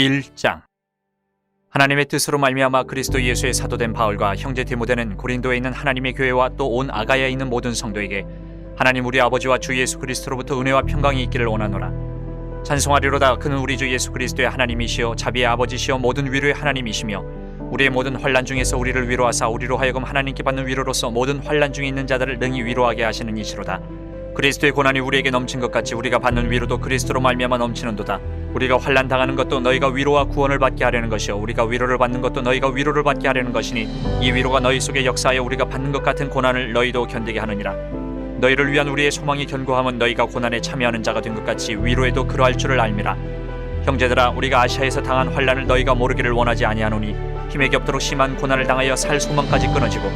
1장. 하나님의 뜻으로 말미암아 그리스도 예수의 사도된 바울과 형제 디모데는 고린도에 있는 하나님의 교회와 또 온 아가야에 있는 모든 성도에게 하나님 우리 아버지와 주 예수 그리스도로부터 은혜와 평강이 있기를 원하노라. 찬송하리로다 그는 우리 주 예수 그리스도의 하나님이시요 자비의 아버지시요 모든 위로의 하나님이시며 우리의 모든 환란 중에서 우리를 위로하사 우리로 하여금 하나님께 받는 위로로서 모든 환란 중에 있는 자들을 능히 위로하게 하시는 이시로다. 그리스도의 고난이 우리에게 넘친 것 같이 우리가 받는 위로도 그리스도로 말미암아 넘치는도다. 우리가 환난 당하는 것도 너희가 위로와 구원을 받게 하려는 것이요 우리가 위로를 받는 것도 너희가 위로를 받게 하려는 것이니 이 위로가 너희 속에 역사하여 우리가 받는 것 같은 고난을 너희도 견디게 하느니라. 너희를 위한 우리의 소망이 견고함은 너희가 고난에 참여하는 자가 된 것 같이 위로에도 그러할 줄을 알미라. 형제들아 우리가 아시아에서 당한 환란을 너희가 모르기를 원하지 아니하노니 힘에 겹도록 심한 고난을 당하여 살 소망까지 끊어지고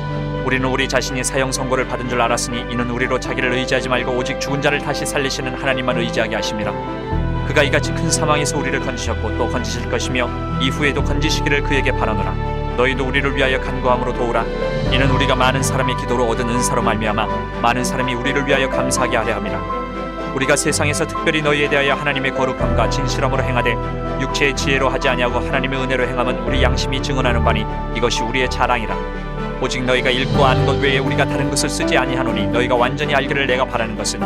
우리는 우리 자신이 사형 선고를 받은 줄 알았으니 이는 우리로 자기를 의지하지 말고 오직 죽은 자를 다시 살리시는 하나님만 의지하게 하심이라. 그가 이같이 큰 사망에서 우리를 건지셨고 또 건지실 것이며 이후에도 건지시기를 그에게 바라노라. 너희도 우리를 위하여 간구함으로 도우라. 이는 우리가 많은 사람의 기도로 얻은 은사로 말미암아 많은 사람이 우리를 위하여 감사하게 하려 함이라. 우리가 세상에서 특별히 너희에 대하여 하나님의 거룩함과 진실함으로 행하되 육체의 지혜로 하지 아니하고 하나님의 은혜로 행함은 우리 양심이 증언하는 바니 이것이 우리의 자랑이라. 오직 너희가 읽고 아는 것 외에 우리가 다른 것을 쓰지 아니하노니 너희가 완전히 알기를 내가 바라는 것은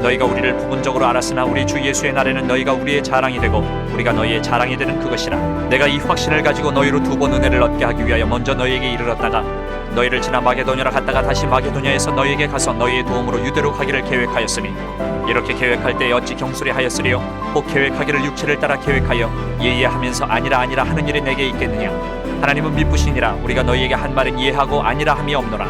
너희가 우리를 부분적으로 알았으나 우리 주 예수의 날에는 너희가 우리의 자랑이 되고 우리가 너희의 자랑이 되는 그것이라. 내가 이 확신을 가지고 너희로 두 번 은혜를 얻게 하기 위하여 먼저 너희에게 이르렀다가 너희를 지나 마게도냐로 갔다가 다시 마게도냐에서 너희에게 가서 너희의 도움으로 유대로 가기를 계획하였으니 이렇게 계획할 때 어찌 경솔히 하였으리요? 혹 계획하기를 육체를 따라 계획하여 예의하면서 아니라 아니라 하는 일이 내게 있겠느냐 하나님은 미쁘시니라. 우리가 너희에게 한 말은 이해하고 아니라 함이 없노라.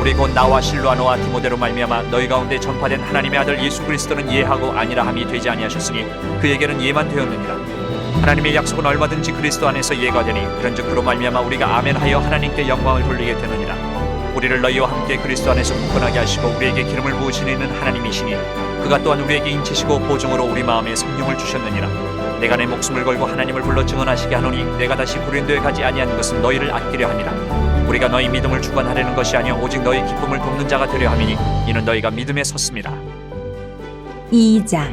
우리 곧 나와 실로아노와 디모데로 말미암아 너희 가운데 전파된 하나님의 아들 예수 그리스도는 이해하고 아니라 함이 되지 아니하셨으니 그에게는 예만 되었느니라. 하나님의 약속은 얼마든지 그리스도 안에서 예가 되니 그런즉 그로 말미암아 우리가 아멘하여 하나님께 영광을 돌리게 되느니라. 우리를 너희와 함께 그리스도 안에서 굳건하게 하시고 우리에게 기름을 부으시는 하나님이시니 그가 또한 우리에게 인치시고 보증으로 우리 마음에 성령을 주셨느니라 내가 내 목숨을 걸고 하나님을 불러 증언하시게 하노니 내가 다시 고린도에 가지 아니한 것은 너희를 아끼려 함이라. 우리가 너희 믿음을 주관하려는 것이 아니요 오직 너희 기쁨을 돕는 자가 되려 함이니 이는 너희가 믿음에 섰습니다. 2장.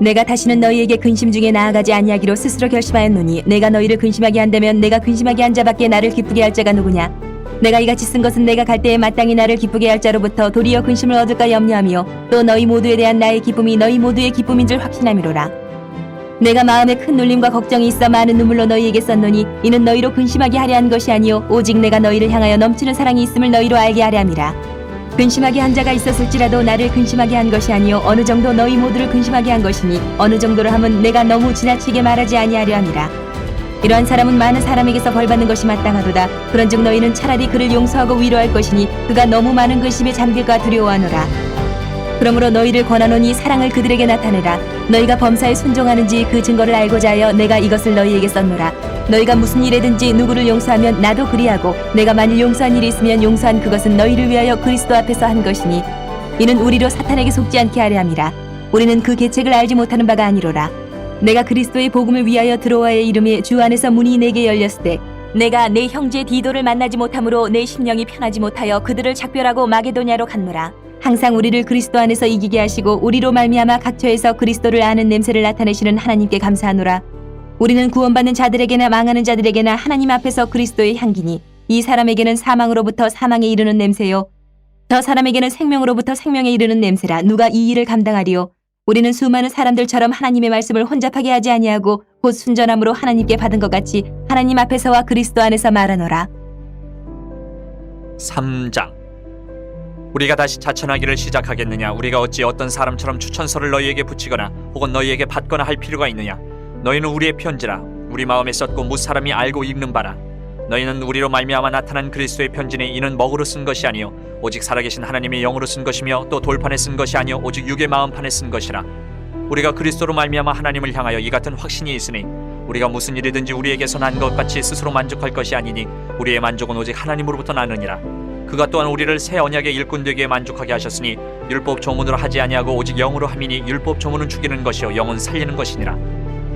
내가 다시는 너희에게 근심 중에 나아가지 아니하기로 스스로 결심하였노니 내가 너희를 근심하게 한다면 내가 근심하게 한 자밖에 나를 기쁘게 할 자가 누구냐? 내가 이같이 쓴 것은 내가 갈 때에 마땅히 나를 기쁘게 할 자로부터 도리어 근심을 얻을까 염려하며 또 너희 모두에 대한 나의 기쁨이 너희 모두의 기쁨인 줄 확신함이로라 내가 마음에 큰 눌림과 걱정이 있어 많은 눈물로 너희에게 썼노니 이는 너희로 근심하게 하려 한 것이 아니요 오직 내가 너희를 향하여 넘치는 사랑이 있음을 너희로 알게 하려 함이라. 근심하게 한 자가 있었을지라도 나를 근심하게 한 것이 아니요 어느 정도 너희 모두를 근심하게 한 것이니 어느 정도로 하면 내가 너무 지나치게 말하지 아니하려 함이라. 이러한 사람은 많은 사람에게서 벌받는 것이 마땅하도다. 그런즉 너희는 차라리 그를 용서하고 위로할 것이니 그가 너무 많은 근심에 잠길까 두려워하노라 그러므로 너희를 권하노니 사랑을 그들에게 나타내라. 너희가 범사에 순종하는지 그 증거를 알고자 하여 내가 이것을 너희에게 썼노라. 너희가 무슨 일에든지 누구를 용서하면 나도 그리하고 내가 만일 용서한 일이 있으면 용서한 그것은 너희를 위하여 그리스도 앞에서 한 것이니 이는 우리로 사탄에게 속지 않게 하려 함이라. 우리는 그 계책을 알지 못하는 바가 아니로라. 내가 그리스도의 복음을 위하여 들어와의 이름이 주 안에서 문이 내게 열렸을 때 내가 내 형제 디도를 만나지 못함으로 내 심령이 편하지 못하여 그들을 작별하고 마게도냐로 갔노라 항상 우리를 그리스도 안에서 이기게 하시고 우리로 말미암아 각처에서 그리스도를 아는 냄새를 나타내시는 하나님께 감사하노라. 우리는 구원받는 자들에게나 망하는 자들에게나 하나님 앞에서 그리스도의 향기니 이 사람에게는 사망으로부터 사망에 이르는 냄새요. 저 사람에게는 생명으로부터 생명에 이르는 냄새라 누가 이 일을 감당하리요? 우리는 수많은 사람들처럼 하나님의 말씀을 혼잡하게 하지 아니하고 곧 순전함으로 하나님께 받은 것 같이 하나님 앞에서와 그리스도 안에서 말하노라. 3장 우리가 다시 자천하기를 시작하겠느냐? 우리가 어찌 어떤 사람처럼 추천서를 너희에게 붙이거나 혹은 너희에게 받거나 할 필요가 있느냐? 너희는 우리의 편지라 우리 마음에 썼고 무사람이 알고 읽는 바라. 너희는 우리로 말미암아 나타난 그리스도의 편지니 이는 먹으로 쓴 것이 아니요 오직 살아계신 하나님의 영으로 쓴 것이며 또 돌판에 쓴 것이 아니요 오직 육의 마음판에 쓴 것이라. 우리가 그리스도로 말미암아 하나님을 향하여 이 같은 확신이 있으니 우리가 무슨 일이든지 우리에게서 난 것 같이 스스로 만족할 것이 아니니 우리의 만족은 오직 하나님으로부터 나느니라 그가 또한 우리를 새 언약의 일꾼 되게 만족하게 하셨으니 율법 조문으로 하지 아니하고 오직 영으로 함이니 율법 조문은 죽이는 것이요 영은 살리는 것이니라.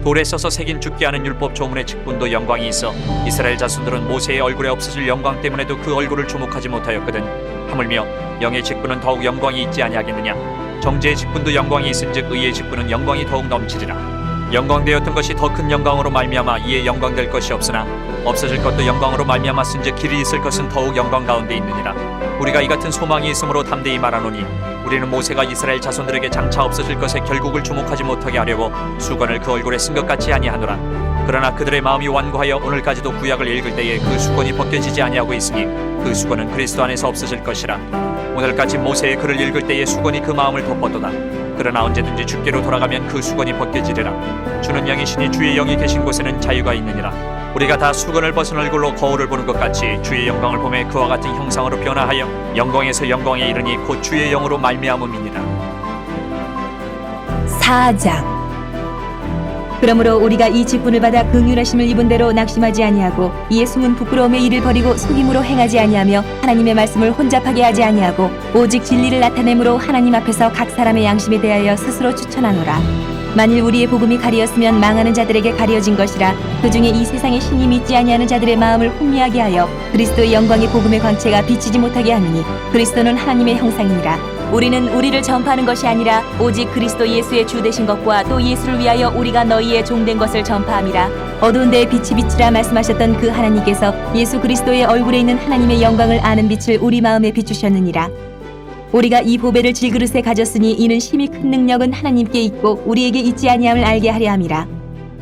돌에 써서 새긴 죽게 하는 율법 조문의 직분도 영광이 있어 이스라엘 자손들은 모세의 얼굴에 없어질 영광 때문에도 그 얼굴을 주목하지 못하였거든. 하물며 영의 직분은 더욱 영광이 있지 아니하겠느냐? 정죄의 직분도 영광이 있은즉 의의 직분은 영광이 더욱 넘치리라 영광되었던 것이 더 큰 영광으로 말미암아 이에 영광될 것이 없으나 없어질 것도 영광으로 말미암았은즉 길이 있을 것은 더욱 영광 가운데 있느니라. 우리가 이 같은 소망이 있으므로 담대히 말하노니 우리는 모세가 이스라엘 자손들에게 장차 없어질 것에 결국을 주목하지 못하게 하려고 수건을 그 얼굴에 쓴 것 같이 아니하노라. 그러나 그들의 마음이 완고하여 오늘까지도 구약을 읽을 때에 그 수건이 벗겨지지 아니하고 있으니 그 수건은 그리스도 안에서 없어질 것이라. 오늘까지 모세의 글을 읽을 때에 수건이 그 마음을 덮었도다 그러나 언제든지 주께로 돌아가면 그 수건이 벗겨지리라. 주는 영이시니 주의 영이 계신 곳에는 자유가 있느니라. 우리가 다 수건을 벗은 얼굴로 거울을 보는 것 같이 주의 영광을 보매 그와 같은 형상으로 변화하여 영광에서 영광에 이르니 곧 주의 영으로 말미암음이니라. 4장 그러므로 우리가 이 직분을 받아 긍휼하심을 입은 대로 낙심하지 아니하고 이에 숨은 부끄러움의 일을 버리고 속임으로 행하지 아니하며 하나님의 말씀을 혼잡하게 하지 아니하고 오직 진리를 나타내므로 하나님 앞에서 각 사람의 양심에 대하여 스스로 추천하노라. 만일 우리의 복음이 가리었으면 망하는 자들에게 가려진 것이라 그 중에 이 세상의 신이 믿지 아니하는 자들의 마음을 혼미하게 하여 그리스도의 영광의 복음의 광채가 비치지 못하게 하느니 그리스도는 하나님의 형상이니라 우리는 우리를 전파하는 것이 아니라 오직 그리스도 예수의 주 되신 것과 또 예수를 위하여 우리가 너희의 종된 것을 전파함이라. 어두운 데에 빛이 비치라 말씀하셨던 그 하나님께서 예수 그리스도의 얼굴에 있는 하나님의 영광을 아는 빛을 우리 마음에 비추셨느니라. 우리가 이 보배를 질그릇에 가졌으니 이는 심히 큰 능력은 하나님께 있고 우리에게 있지 아니함을 알게 하려 함이라.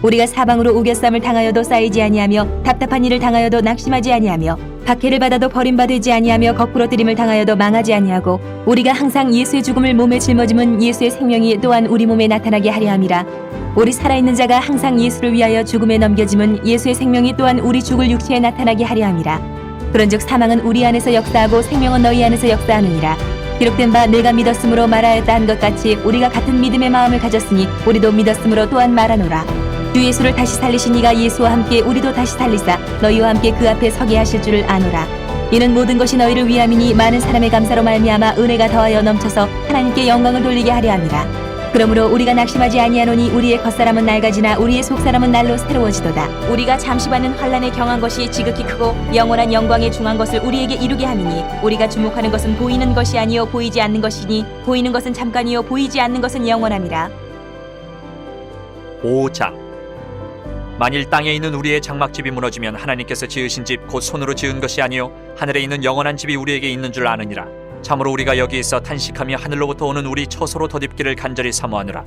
우리가 사방으로 우겨쌈을 당하여도 쌓이지 아니하며 답답한 일을 당하여도 낙심하지 아니하며 박해를 받아도 버림받지 아니하며 거꾸로 들임을 당하여도 망하지 아니하고 우리가 항상 예수의 죽음을 몸에 짊어짐은 예수의 생명이 또한 우리 몸에 나타나게 하려 함이라. 우리 살아있는 자가 항상 예수를 위하여 죽음에 넘겨짐은 예수의 생명이 또한 우리 죽을 육체에 나타나게 하려 함이라. 그런즉 사망은 우리 안에서 역사하고 생명은 너희 안에서 역사하느니라. 기록된 바 내가 믿었으므로 말하였다 한 것 같이 우리가 같은 믿음의 마음을 가졌으니 우리도 믿었으므로 또한 말하노라 주 예수를 다시 살리신 이가 예수와 함께 우리도 다시 살리사 너희와 함께 그 앞에 서게 하실 줄을 아노라. 이는 모든 것이 너희를 위함이니 많은 사람의 감사로 말미암아 은혜가 더하여 넘쳐서 하나님께 영광을 돌리게 하려 함이라. 그러므로 우리가 낙심하지 아니하노니 우리의 겉사람은 낡아지나 우리의 속사람은 날로 새로워지도다. 우리가 잠시 받는 환란에 경한 것이 지극히 크고 영원한 영광에 중한 것을 우리에게 이루게 함이니 우리가 주목하는 것은 보이는 것이 아니요 보이지 않는 것이니 보이는 것은 잠깐이요 보이지 않는 것은 영원함이라. 5장 만일 땅에 있는 우리의 장막집이 무너지면 하나님께서 지으신 집 곧 손으로 지은 것이 아니요 하늘에 있는 영원한 집이 우리에게 있는 줄 아느니라. 참으로 우리가 여기 있어 탄식하며 하늘로부터 오는 우리 처소로 덧입기를 간절히 사모하느라.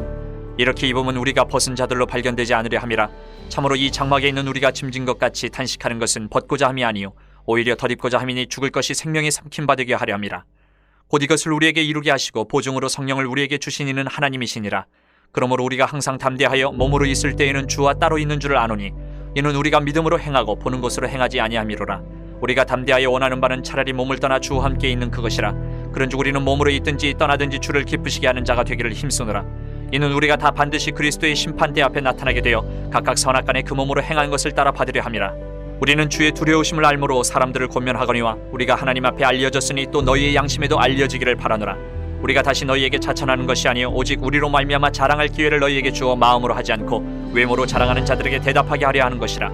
이렇게 입으면 우리가 벗은 자들로 발견되지 않으려 함이라. 참으로 이 장막에 있는 우리가 짐진 것 같이 탄식하는 것은 벗고자 함이 아니요 오히려 덧입고자 함이니 죽을 것이 생명이 삼킴 받게 하려 함이라. 곧 이것을 우리에게 이루게 하시고 보증으로 성령을 우리에게 주신 이는 하나님이시니라 그러므로 우리가 항상 담대하여 몸으로 있을 때에는 주와 따로 있는 줄을 아노니 이는 우리가 믿음으로 행하고 보는 것으로 행하지 아니함이로라. 우리가 담대하여 원하는 바는 차라리 몸을 떠나 주와 함께 있는 그것이라. 그런즉 우리는 몸으로 있든지 떠나든지 주를 기쁘시게 하는 자가 되기를 힘쓰노라. 이는 우리가 다 반드시 그리스도의 심판대 앞에 나타나게 되어 각각 선악간에 그 몸으로 행한 것을 따라 받으려 함이라. 우리는 주의 두려우심을 알므로 사람들을 권면하거니와 우리가 하나님 앞에 알려졌으니 또 너희의 양심에도 알려지기를 바라노라 우리가 다시 너희에게 자천하는 것이 아니요 오직 우리로 말미암아 자랑할 기회를 너희에게 주어 마음으로 하지 않고 외모로 자랑하는 자들에게 대답하게 하려 하는 것이라.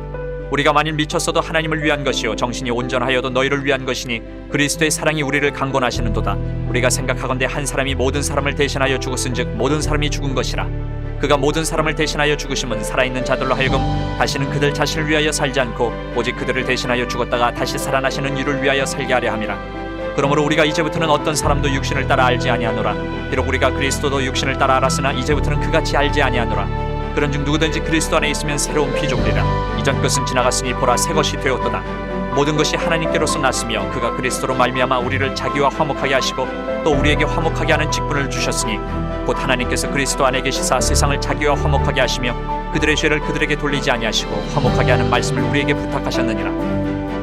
우리가 만일 미쳤어도 하나님을 위한 것이요 정신이 온전하여도 너희를 위한 것이니 그리스도의 사랑이 우리를 강권하시는도다. 우리가 생각하건대 한 사람이 모든 사람을 대신하여 죽었은즉 모든 사람이 죽은 것이라. 그가 모든 사람을 대신하여 죽으심은 살아있는 자들로 하여금 다시는 그들 자신을 위하여 살지 않고 오직 그들을 대신하여 죽었다가 다시 살아나시는 이를 위하여 살게 하려 함이라 그러므로 우리가 이제부터는 어떤 사람도 육신을 따라 알지 아니하노라. 비록 우리가 그리스도도 육신을 따라 알았으나 이제부터는 그같이 알지 아니하노라. 그런즉 누구든지 그리스도 안에 있으면 새로운 피조물이라. 이전 것은 지나갔으니 보라 새 것이 되었도다. 모든 것이 하나님께로서 났으며 그가 그리스도로 말미암아 우리를 자기와 화목하게 하시고 또 우리에게 화목하게 하는 직분을 주셨으니 곧 하나님께서 그리스도 안에 계시사 세상을 자기와 화목하게 하시며 그들의 죄를 그들에게 돌리지 아니하시고 화목하게 하는 말씀을 우리에게 부탁하셨느니라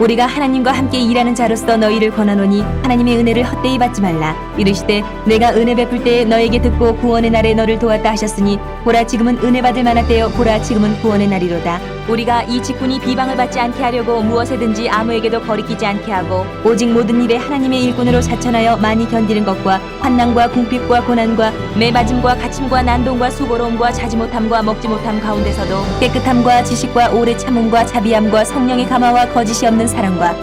우리가 하나님과 함께 일하는 자로서 너희를 권하노니 하나님의 은혜를 헛되이 받지 말라. 이르시되 내가 은혜 베풀 때에 너에게 듣고 구원의 날에 너를 도왔다 하셨으니 보라 지금은 은혜 받을 만한 때요. 보라 지금은 구원의 날이로다 우리가 이 직분이 비방을 받지 않게 하려고 무엇에든지 아무에게도 거리끼지 않게 하고 오직 모든 일에 하나님의 일꾼으로 자천하여 많이 견디는 것과 환난과 궁핍과 고난과 매맞음과 갇힘과 난동과 수고로움과 자지 못함과 먹지 못함 가운데서도 깨끗함과 지식과 오래 참음과 자비함과 성령의 감화와 거짓이 없는 사랑과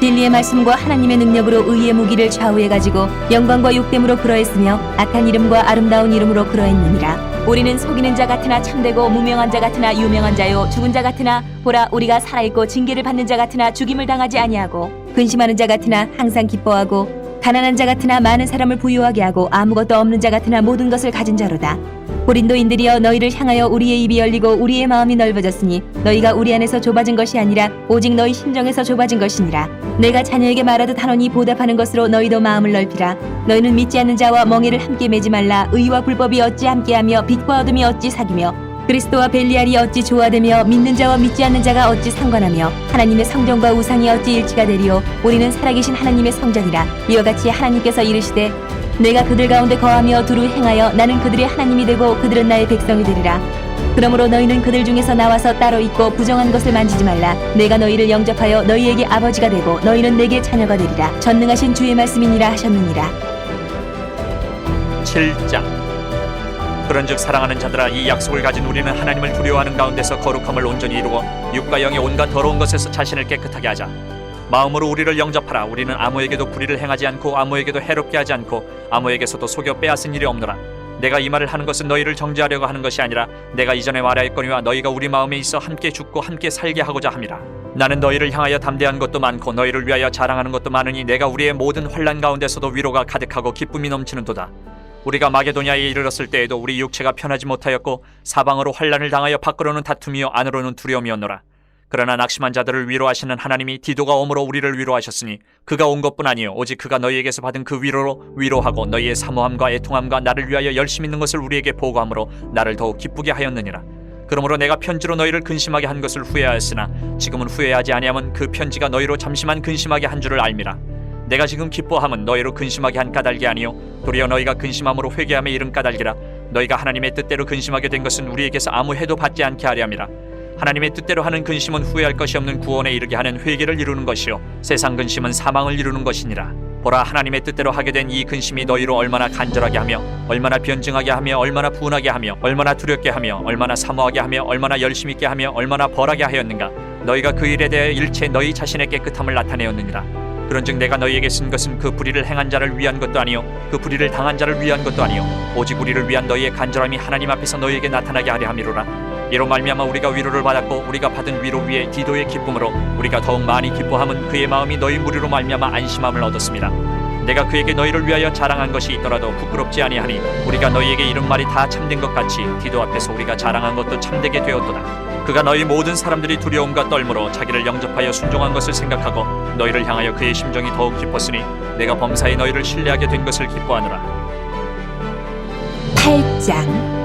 진리의 말씀과 하나님의 능력으로 의의 무기를 좌우해 가지고 영광과 욕됨으로 그러했으며 악한 이름과 아름다운 이름으로 그러했느니라. 우리는 속이는 자 같으나 참되고 무명한 자 같으나 유명한 자요 죽은 자 같으나 보라 우리가 살아있고 징계를 받는 자 같으나 죽임을 당하지 아니하고 근심하는 자 같으나 항상 기뻐하고 가난한 자 같으나 많은 사람을 부유하게 하고 아무것도 없는 자 같으나 모든 것을 가진 자로다. 고린도인들이여 너희를 향하여 우리의 입이 열리고 우리의 마음이 넓어졌으니 너희가 우리 안에서 좁아진 것이 아니라 오직 너희 심정에서 좁아진 것이니라. 내가 자녀에게 말하듯 하노니 보답하는 것으로 너희도 마음을 넓히라. 너희는 믿지 않는 자와 멍에를 함께 매지 말라. 의와 불법이 어찌 함께하며 빛과 어둠이 어찌 사귀며 그리스도와 벨리알이 어찌 조화되며 믿는 자와 믿지 않는 자가 어찌 상관하며 하나님의 성전과 우상이 어찌 일치가 되리요? 우리는 살아계신 하나님의 성전이라. 이와 같이 하나님께서 이르시되 내가 그들 가운데 거하며 두루 행하여 나는 그들의 하나님이 되고 그들은 나의 백성이 되리라. 그러므로 너희는 그들 중에서 나와서 따로 있고 부정한 것을 만지지 말라. 내가 너희를 영접하여 너희에게 아버지가 되고 너희는 내게 자녀가 되리라. 전능하신 주의 말씀이니라 하셨느니라. 7장. 그런즉 사랑하는 자들아 이 약속을 가진 우리는 하나님을 두려워하는 가운데서 거룩함을 온전히 이루고 육과 영의 온갖 더러운 것에서 자신을 깨끗하게 하자 마음으로 우리를 영접하라. 우리는 아무에게도 불의를 행하지 않고 아무에게도 해롭게 하지 않고 아무에게서도 속여 빼앗은 일이 없노라. 내가 이 말을 하는 것은 너희를 정죄하려고 하는 것이 아니라 내가 이전에 말하였거니와 너희가 우리 마음에 있어 함께 죽고 함께 살게 하고자 함이라. 나는 너희를 향하여 담대한 것도 많고 너희를 위하여 자랑하는 것도 많으니 내가 우리의 모든 환란 가운데서도 위로가 가득하고 기쁨이 넘치는도다. 우리가 마게도냐에 이르렀을 때에도 우리 육체가 편하지 못하였고 사방으로 환란을 당하여 밖으로는 다툼이요 안으로는 두려움이었노라. 그러나 낙심한 자들을 위로하시는 하나님이 디도가 오므로 우리를 위로하셨으니 그가 온 것뿐 아니요 오직 그가 너희에게서 받은 그 위로로 위로하고 너희의 사모함과 애통함과 나를 위하여 열심 있는 것을 우리에게 보고함으로 나를 더욱 기쁘게 하였느니라. 그러므로 내가 편지로 너희를 근심하게 한 것을 후회하였으나 지금은 후회하지 아니함은 그 편지가 너희로 잠시만 근심하게 한 줄을 알미라. 내가 지금 기뻐함은 너희로 근심하게 한 까닭이 아니요 도리어 너희가 근심함으로 회개함에 이른 까닭이라 너희가 하나님의 뜻대로 근심하게 된 것은 우리에게서 아무 해도 받지 않게 하려 함이라 하나님의 뜻대로 하는 근심은 후회할 것이 없는 구원에 이르게 하는 회개를 이루는 것이요. 세상 근심은 사망을 이루는 것이니라. 보라 하나님의 뜻대로 하게 된 이 근심이 너희로 얼마나 간절하게 하며 얼마나 변증하게 하며 얼마나 분하게 하며 얼마나 두렵게 하며 얼마나 사모하게 하며 얼마나 열심 있게 하며 얼마나 벌하게 하였는가. 너희가 그 일에 대해 일체 너희 자신의 깨끗함을 나타내었느니라. 그런즉 내가 너희에게 쓴 것은 그 불의를 행한 자를 위한 것도 아니요 그 불의를 당한 자를 위한 것도 아니요 오직 우리를 위한 너희의 간절함이 하나님 앞에서 너희에게 나타나게 하려 함이로라 이로 말미암아 우리가 위로를 받았고 우리가 받은 위로 위에 디도의 기쁨으로 우리가 더욱 많이 기뻐함은 그의 마음이 너희 무리로 말미암아 안심함을 얻었습니다. 내가 그에게 너희를 위하여 자랑한 것이 있더라도 부끄럽지 아니하니 우리가 너희에게 이런 말이 다 참된 것 같이 디도 앞에서 우리가 자랑한 것도 참되게 되었도다. 그가 너희 모든 사람들이 두려움과 떨므로 자기를 영접하여 순종한 것을 생각하고 너희를 향하여 그의 심정이 더욱 깊었으니 내가 범사에 너희를 신뢰하게 된 것을 기뻐하노라. 8장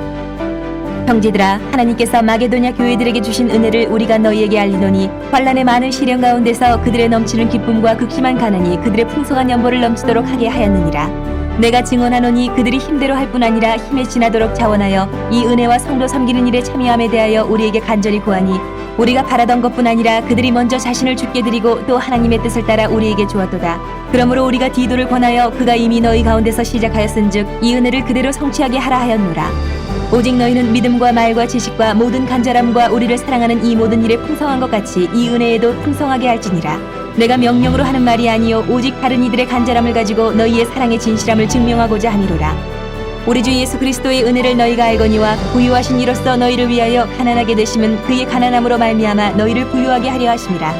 형제들아 하나님께서 마게도냐 교회들에게 주신 은혜를 우리가 너희에게 알리노니 환란의 많은 시련 가운데서 그들의 넘치는 기쁨과 극심한 가난이 그들의 풍성한 연보를 넘치도록 하게 하였느니라 내가 증언하노니 그들이 힘대로 할 뿐 아니라 힘에 지나도록 자원하여 이 은혜와 성도 섬기는 일에 참여함에 대하여 우리에게 간절히 구하니 우리가 바라던 것뿐 아니라 그들이 먼저 자신을 죽게 드리고 또 하나님의 뜻을 따라 우리에게 주었도다. 그러므로 우리가 디도를 권하여 그가 이미 너희 가운데서 시작하였은즉 이 은혜를 그대로 성취하게 하라 하였노라. 오직 너희는 믿음과 말과 지식과 모든 간절함과 우리를 사랑하는 이 모든 일에 풍성한 것 같이 이 은혜에도 풍성하게 할지니라. 내가 명령으로 하는 말이 아니요 오직 다른 이들의 간절함을 가지고 너희의 사랑의 진실함을 증명하고자 함이로라. 우리 주 예수 그리스도의 은혜를 너희가 알거니와 부유하신 이로써 너희를 위하여 가난하게 되심은 그의 가난함으로 말미암아 너희를 부유하게 하려 하심이라.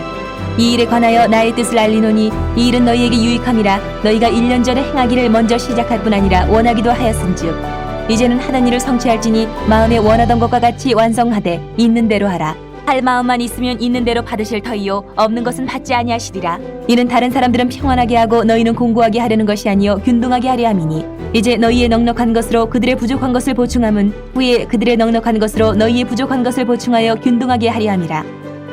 이 일에 관하여 나의 뜻을 알리노니 이 일은 너희에게 유익함이라 너희가 1년 전에 행하기를 먼저 시작할 뿐 아니라 원하기도 하였은즉 이제는 하던 일을 성취할지니 마음에 원하던 것과 같이 완성하되 있는 대로 하라. 할 마음만 있으면 있는 대로 받으실 터이요 없는 것은 받지 아니하시리라. 이는 다른 사람들은 평안하게 하고 너희는 공고하게 하려는 것이 아니요 균등하게 하려 함이니 이제 너희의 넉넉한 것으로 그들의 부족한 것을 보충함은 후에 그들의 넉넉한 것으로 너희의 부족한 것을 보충하여 균등하게 하려 함이라.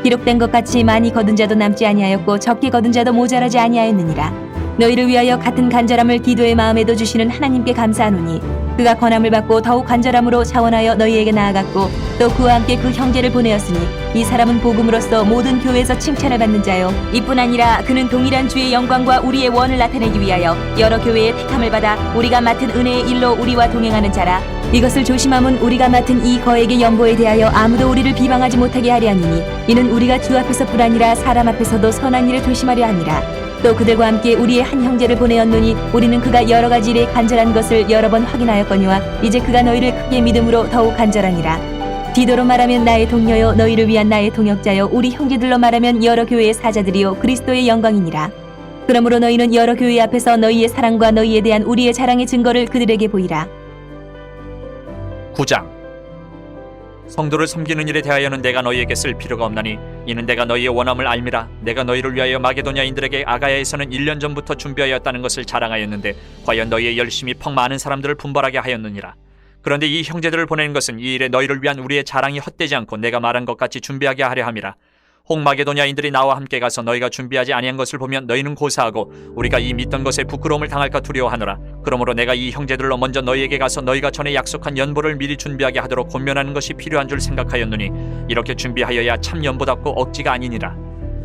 기록된 것 같이 많이 거둔 자도 남지 아니하였고 적게 거둔 자도 모자라지 아니하였느니라 너희를 위하여 같은 간절함을 기도의 마음에도 주시는 하나님께 감사하노니 그가 권함을 받고 더욱 간절함으로 자원하여 너희에게 나아갔고 또 그와 함께 그 형제를 보내었으니 이 사람은 복음으로써 모든 교회에서 칭찬을 받는 자요. 이뿐 아니라 그는 동일한 주의 영광과 우리의 원을 나타내기 위하여 여러 교회의 택함을 받아 우리가 맡은 은혜의 일로 우리와 동행하는 자라. 이것을 조심함은 우리가 맡은 이 거액의 연보에 대하여 아무도 우리를 비방하지 못하게 하려 하니니 이는 우리가 주 앞에서뿐 아니라 사람 앞에서도 선한 일을 조심하려 함이라 또 그들과 함께 우리의 한 형제를 보내었노니 우리는 그가 여러 가지 일에 간절한 것을 여러 번 확인하였거니와 이제 그가 너희를 크게 믿음으로 더욱 간절하니라. 디도로 말하면 나의 동료요 너희를 위한 나의 동역자요 우리 형제들로 말하면 여러 교회의 사자들이요 그리스도의 영광이니라. 그러므로 너희는 여러 교회 앞에서 너희의 사랑과 너희에 대한 우리의 자랑의 증거를 그들에게 보이라. 9장. 성도를 섬기는 일에 대하여는 내가 너희에게 쓸 필요가 없나니 이는 내가 너희의 원함을 알미라. 내가 너희를 위하여 마게도냐인들에게 아가야에서는 1년 전부터 준비하였다는 것을 자랑하였는데 과연 너희의 열심히 퍽 많은 사람들을 분발하게 하였느니라. 그런데 이 형제들을 보내는 것은 이 일에 너희를 위한 우리의 자랑이 헛되지 않고 내가 말한 것 같이 준비하게 하려 함이라 홍마게도냐인들이 나와 함께 가서 너희가 준비하지 아니한 것을 보면 너희는 고사하고 우리가 이 믿던 것에 부끄러움을 당할까 두려워하노라. 그러므로 내가 이 형제들로 먼저 너희에게 가서 너희가 전에 약속한 연보를 미리 준비하게 하도록 권면하는 것이 필요한 줄 생각하였노니 이렇게 준비하여야 참 연보답고 억지가 아니니라.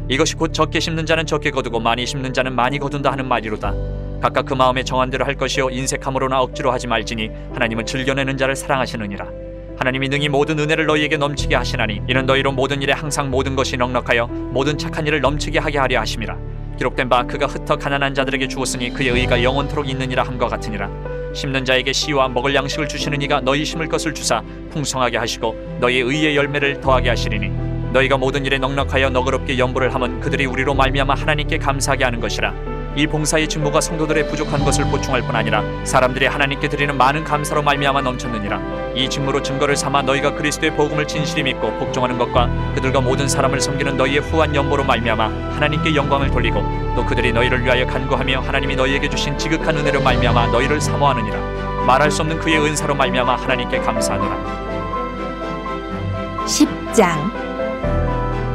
이것이 곧 적게 심는 자는 적게 거두고 많이 심는 자는 많이 거둔다 하는 말이로다. 각각 그 마음에 정한 대로 할 것이요 인색함으로나 억지로 하지 말지니 하나님은 즐겨내는 자를 사랑하시느니라. 하나님이 능히 모든 은혜를 너희에게 넘치게 하시나니 이는 너희로 모든 일에 항상 모든 것이 넉넉하여 모든 착한 일을 넘치게 하게 하려 하심이라. 기록된 바 그가 흩어 가난한 자들에게 주었으니 그의 의가 영원토록 있느니라 함과 같으니라. 심는 자에게 씨와 먹을 양식을 주시는 이가 너희 심을 것을 주사 풍성하게 하시고 너희 의 의의 열매를 더하게 하시리니. 너희가 모든 일에 넉넉하여 너그럽게 연보를 하면 그들이 우리로 말미암아 하나님께 감사하게 하는 것이라. 이 봉사의 직무가 성도들의 부족한 것을 보충할 뿐 아니라 사람들이 하나님께 드리는 많은 감사로 말미암아 넘쳤느니라 이 직무로 증거를 삼아 너희가 그리스도의 복음을 진실히 믿고 복종하는 것과 그들과 모든 사람을 섬기는 너희의 후한 연보로 말미암아 하나님께 영광을 돌리고 또 그들이 너희를 위하여 간구하며 하나님이 너희에게 주신 지극한 은혜로 말미암아 너희를 사모하느니라. 말할 수 없는 그의 은사로 말미암아 하나님께 감사하노라. 10장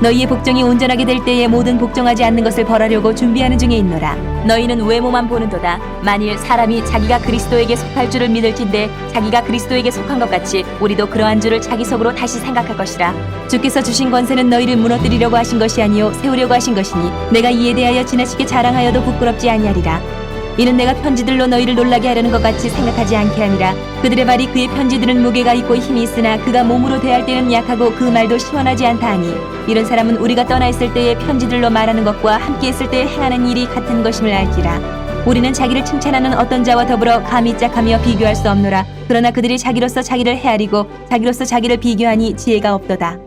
너희의 복종이 온전하게 될 때에 모든 복종하지 않는 것을 벌하려고 준비하는 중에 있노라. 너희는 외모만 보는도다. 만일 사람이 자기가 그리스도에게 속할 줄을 믿을진데 자기가 그리스도에게 속한 것 같이 우리도 그러한 줄을 자기 속으로 다시 생각할 것이라. 주께서 주신 권세는 너희를 무너뜨리려고 하신 것이 아니요 세우려고 하신 것이니 내가 이에 대하여 지나치게 자랑하여도 부끄럽지 아니하리라 이는 내가 편지들로 너희를 놀라게 하려는 것 같이 생각하지 않게 하니라. 그들의 말이 그의 편지들은 무게가 있고 힘이 있으나 그가 몸으로 대할 때는 약하고 그 말도 시원하지 않다 하니. 이런 사람은 우리가 떠나 있을 때에 편지들로 말하는 것과 함께 있을 때에 행하는 일이 같은 것임을 알지라. 우리는 자기를 칭찬하는 어떤 자와 더불어 감히 짝하며 비교할 수 없노라. 그러나 그들이 자기로서 자기를 헤아리고 자기로서 자기를 비교하니 지혜가 없도다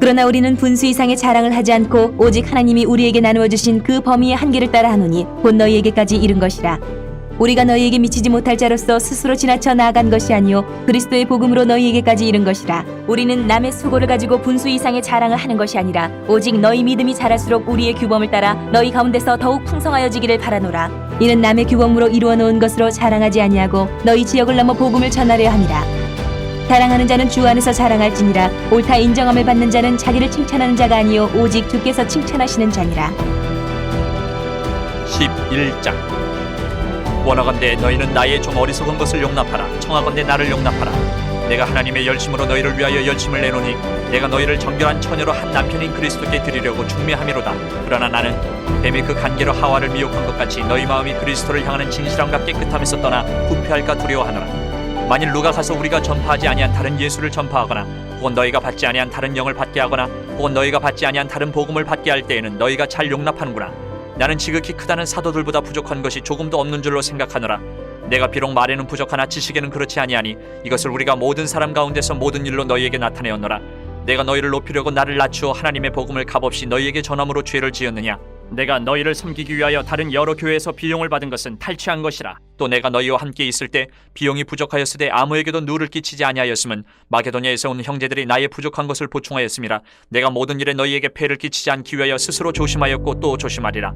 그러나 우리는 분수 이상의 자랑을 하지 않고 오직 하나님이 우리에게 나누어 주신 그 범위의 한계를 따라 하노니 곧 너희에게까지 이른 것이라. 우리가 너희에게 미치지 못할 자로서 스스로 지나쳐 나아간 것이 아니요 그리스도의 복음으로 너희에게까지 이른 것이라. 우리는 남의 수고를 가지고 분수 이상의 자랑을 하는 것이 아니라 오직 너희 믿음이 자랄수록 우리의 규범을 따라 너희 가운데서 더욱 풍성하여지기를 바라노라. 이는 남의 규범으로 이루어 놓은 것으로 자랑하지 아니하고 너희 지역을 넘어 복음을 전하려 함이라. 자랑하는 자는 주 안에서 자랑할지니라. 옳다 인정함을 받는 자는 자기를 칭찬하는 자가 아니요 오직 주께서 칭찬하시는 자니라. 11장. 원하건대 너희는 나의 좀 어리석은 것을 용납하라. 청하건대 나를 용납하라. 내가 하나님의 열심으로 너희를 위하여 열심을 내노니 내가 너희를 정결한 처녀로 한 남편인 그리스도께 드리려고 중매함이로다. 그러나 나는 뱀이 그 간계로 하와를 미혹한 것 같이 너희 마음이 그리스도를 향하는 진실함과 깨끗함에서 떠나 부패할까 두려워하노라 만일 누가 가서 우리가 전파하지 아니한 다른 예수를 전파하거나 혹은 너희가 받지 아니한 다른 영을 받게 하거나 혹은 너희가 받지 아니한 다른 복음을 받게 할 때에는 너희가 잘 용납하는구나 나는 지극히 크다는 사도들보다 부족한 것이 조금도 없는 줄로 생각하노라. 내가 비록 말에는 부족하나 지식에는 그렇지 아니하니 이것을 우리가 모든 사람 가운데서 모든 일로 너희에게 나타내었노라. 내가 너희를 높이려고 나를 낮추어 하나님의 복음을 값없이 너희에게 전함으로 죄를 지었느냐 내가 너희를 섬기기 위하여 다른 여러 교회에서 비용을 받은 것은 탈취한 것이라. 또 내가 너희와 함께 있을 때 비용이 부족하였으되 아무에게도 누를 끼치지 아니하였음은 마게도냐에서 온 형제들이 나의 부족한 것을 보충하였음이라. 내가 모든 일에 너희에게 폐를 끼치지 않기 위하여 스스로 조심하였고 또 조심하리라.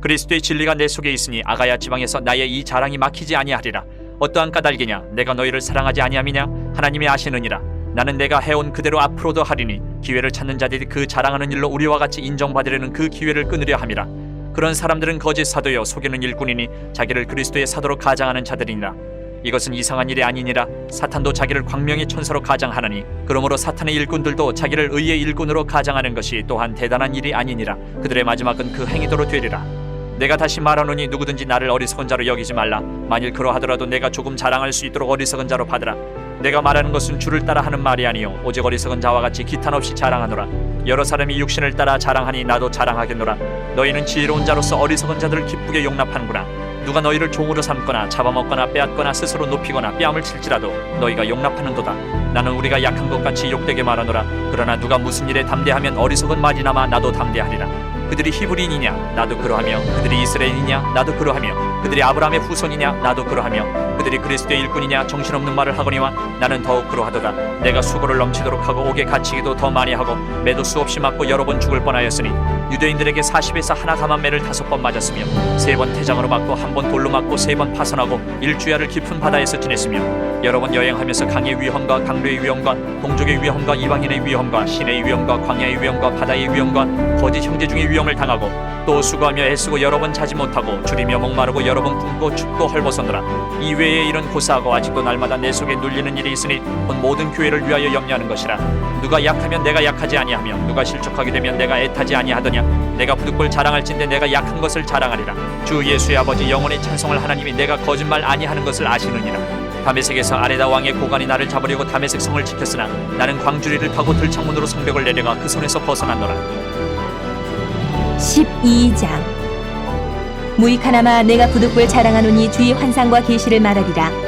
그리스도의 진리가 내 속에 있으니 아가야 지방에서 나의 이 자랑이 막히지 아니하리라. 어떠한 까닭이냐? 내가 너희를 사랑하지 아니함이냐? 하나님이 아시느니라 나는 내가 해온 그대로 앞으로도 하리니 기회를 찾는 자들이 그 자랑하는 일로 우리와 같이 인정받으려는 그 기회를 끊으려 함이라. 그런 사람들은 거짓 사도여 속이는 일꾼이니 자기를 그리스도의 사도로 가장하는 자들이니라. 이것은 이상한 일이 아니니라. 사탄도 자기를 광명의 천사로 가장하나니 그러므로 사탄의 일꾼들도 자기를 의의 일꾼으로 가장하는 것이 또한 대단한 일이 아니니라. 그들의 마지막은 그 행위대로 되리라 내가 다시 말하노니 누구든지 나를 어리석은 자로 여기지 말라. 만일 그러하더라도 내가 조금 자랑할 수 있도록 어리석은 자로 받으라. 내가 말하는 것은 주를 따라 하는 말이 아니요. 오직 어리석은 자와 같이 기탄 없이 자랑하노라. 여러 사람이 육신을 따라 자랑하니 나도 자랑하겠노라. 너희는 지혜로운 자로서 어리석은 자들을 기쁘게 용납하는구나. 누가 너희를 종으로 삼거나 잡아먹거나 빼앗거나 스스로 높이거나 뺨을 칠지라도 너희가 용납하는도다. 나는 우리가 약한 것 같이 욕되게 말하노라. 그러나 누가 무슨 일에 담대하면 어리석은 말이나마 나도 담대하리라 그들이 히브리인이냐? 나도 그러하며. 그들이 이스라엘이냐? 나도 그러하며. 그들이 아브라함의 후손이냐? 나도 그러하며. 그들이 그리스도의 일꾼이냐? 정신없는 말을 하거니와 나는 더욱 그러하도다. 내가 수고를 넘치도록 하고 옥에 갇히기도 더 많이 하고 매도 수없이 맞고 여러 번 죽을 뻔하였으니 유대인들에게 40에서 하나 감한 매를 다섯 번 맞았으며 세 번 태장으로 맞고 한 번 돌로 맞고 세 번 파선하고 일주야를 깊은 바다에서 지냈으며 여러 번 여행하면서 강의 위험과 강류의 위험과 동족의 위험과 이방인의 위험과 신의 위험과 광야의 위험과 바다의 위험과 거짓 형제 중의 위험을 당하고 또 수고하며 애쓰고 여러 번 자지 못하고 줄이며 목마르고 여러 번 굶고 춥고 헐벗었노라 이 외에 이런 고사하고 아직도 날마다 내 속에 눌리는 일이 있으니 곧 모든 교회를 위하여 염려하는 것이라 누가 약하면 내가 약하지 아니하며 누가 실족하게 되면 내가 애타지 아니하더 냐? 내가 부득불 자랑할진대 내가 약한 것을 자랑하리라. 주 예수의 아버지 영원히 찬송할 하나님이 내가 거짓말 아니하는 것을 아시느니라. 다메섹에서 아레다 왕의 고관이 나를 잡으려고 다메섹 성을 지켰으나 나는 광주리를 타고 들창문으로 성벽을 내려가 그 손에서 벗어났노라. 12장. 무익하나마 내가 부득불 자랑하노니 주의 환상과 계시를 말하리라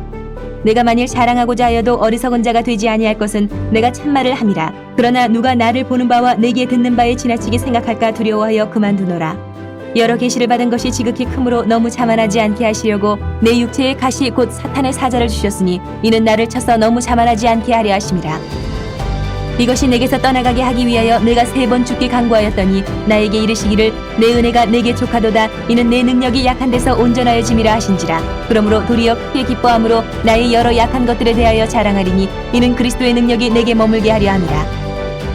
내가 만일 자랑하고자 하여도 어리석은 자가 되지 아니할 것은 내가 참말을 함이라. 그러나 누가 나를 보는 바와 내게 듣는 바에 지나치게 생각할까 두려워하여 그만두노라. 여러 계시를 받은 것이 지극히 크므로 너무 자만하지 않게 하시려고 내 육체의 가시 곧 사탄의 사자를 주셨으니 이는 나를 쳐서 너무 자만하지 않게 하려 하심이라. 이것이 내게서 떠나가게 하기 위하여 내가 세 번 죽게 강구하였더니 나에게 이르시기를 내 은혜가 내게 족하도다. 이는 내 능력이 약한 데서 온전하여 짐이라 하신지라. 그러므로 도리어 크게 기뻐함으로 나의 여러 약한 것들에 대하여 자랑하리니 이는 그리스도의 능력이 내게 머물게 하려 함이라.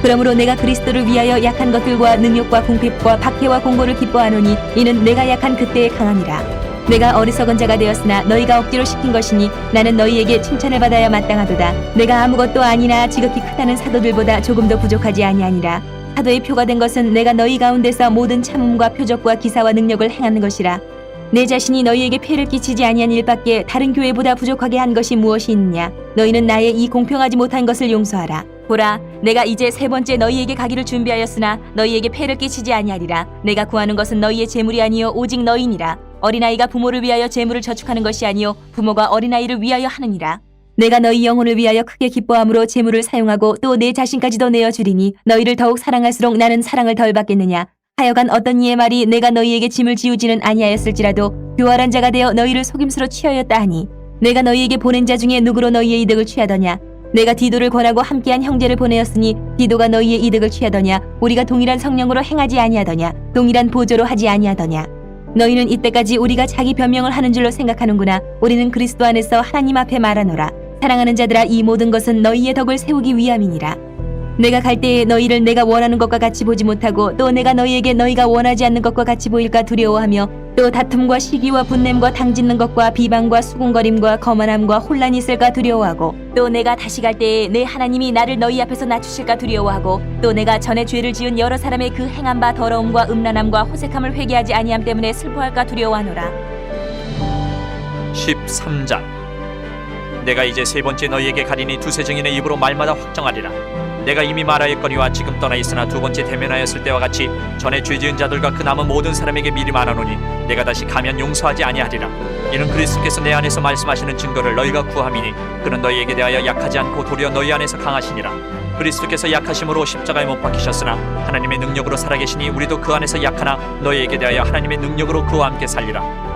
그러므로 내가 그리스도를 위하여 약한 것들과 능력과 궁핍과 박해와 공고를 기뻐하노니 이는 내가 약한 그때에 강함이라 내가 어리석은 자가 되었으나 너희가 억지로 시킨 것이니 나는 너희에게 칭찬을 받아야 마땅하도다. 내가 아무것도 아니나 지극히 크다는 사도들보다 조금도 부족하지 아니하니라. 사도의 표가 된 것은 내가 너희 가운데서 모든 참음과 표적과 기사와 능력을 행하는 것이라. 내 자신이 너희에게 폐를 끼치지 아니한 일밖에 다른 교회보다 부족하게 한 것이 무엇이 있느냐? 너희는 나의 이 공평하지 못한 것을 용서하라. 보라, 내가 이제 세 번째 너희에게 가기를 준비하였으나 너희에게 폐를 끼치지 아니하리라. 내가 구하는 것은 너희의 재물이 아니요 오직 너희니라. 어린아이가 부모를 위하여 재물을 저축하는 것이 아니요 부모가 어린아이를 위하여 하느니라. 내가 너희 영혼을 위하여 크게 기뻐함으로 재물을 사용하고 또 내 자신까지도 내어 주리니 너희를 더욱 사랑할수록 나는 사랑을 덜 받겠느냐. 하여간 어떤 이의 말이 내가 너희에게 짐을 지우지는 아니하였을지라도 교활한 자가 되어 너희를 속임수로 취하였다 하니 내가 너희에게 보낸 자 중에 누구로 너희의 이득을 취하더냐 내가 디도를 권하고 함께한 형제를 보내었으니 디도가 너희의 이득을 취하더냐 우리가 동일한 성령으로 행하지 아니하더냐 동일한 보조로 하지 아니하더냐 너희는 이때까지 우리가 자기 변명을 하는 줄로 생각하는구나. 우리는 그리스도 안에서 하나님 앞에 말하노라. 사랑하는 자들아 이 모든 것은 너희의 덕을 세우기 위함이니라. 내가 갈 때에 너희를 내가 원하는 것과 같이 보지 못하고 또 내가 너희에게 너희가 원하지 않는 것과 같이 보일까 두려워하며 또 다툼과 시기와 분냄과 당짓는 것과 비방과 수군거림과 거만함과 혼란이 있을까 두려워하고 또 내가 다시 갈 때에 내 하나님이 나를 너희 앞에서 낮추실까 두려워하고 또 내가 전에 죄를 지은 여러 사람의 그 행한 바 더러움과 음란함과 호색함을 회개하지 아니함 때문에 슬퍼할까 두려워하노라. 13장 내가 이제 세 번째 너희에게 가리니 두세 증인의 입으로 말마다 확정하리라 내가 이미 말하였거니와 지금 떠나 있으나 두 번째 대면하였을 때와 같이 전에 죄지은 자들과 그 남은 모든 사람에게 미리 말하노니 내가 다시 가면 용서하지 아니하리라. 이는 그리스도께서 내 안에서 말씀하시는 증거를 너희가 구함이니 그는 너희에게 대하여 약하지 않고 도리어 너희 안에서 강하시니라. 그리스도께서 약하심으로 십자가에 못 박히셨으나 하나님의 능력으로 살아계시니 우리도 그 안에서 약하나 너희에게 대하여 하나님의 능력으로 그와 함께 살리라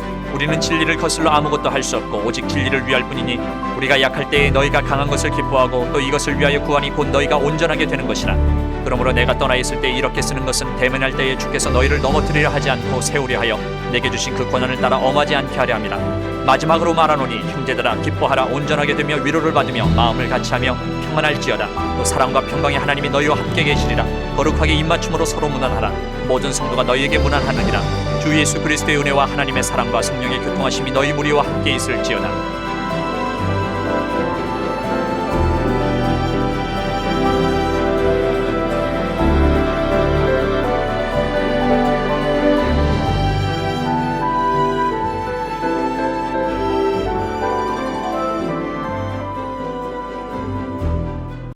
우리는 진리를 거슬러 아무것도 할 수 없고 오직 진리를 위할 뿐이니 우리가 약할 때에 너희가 강한 것을 기뻐하고 또 이것을 위하여 구하니 곧 너희가 온전하게 되는 것이라. 그러므로 내가 떠나 있을 때 이렇게 쓰는 것은 대면할 때에 주께서 너희를 넘어뜨리려 하지 않고 세우려 하여 내게 주신 그 권한을 따라 엄하지 않게 하려 함이라. 마지막으로 말하노니 형제들아 기뻐하라. 온전하게 되며 위로를 받으며 마음을 같이하며 평안할지어다. 또 사랑과 평강의 하나님이 너희와 함께 계시리라. 거룩하게 입맞춤으로 서로 무난하라. 모든 성도가 너희에게 무난하느니라 주 예수 그리스도의 은혜와 하나님의 사랑과 성령의 교통하심이 너희 무리와 함께 있을지어다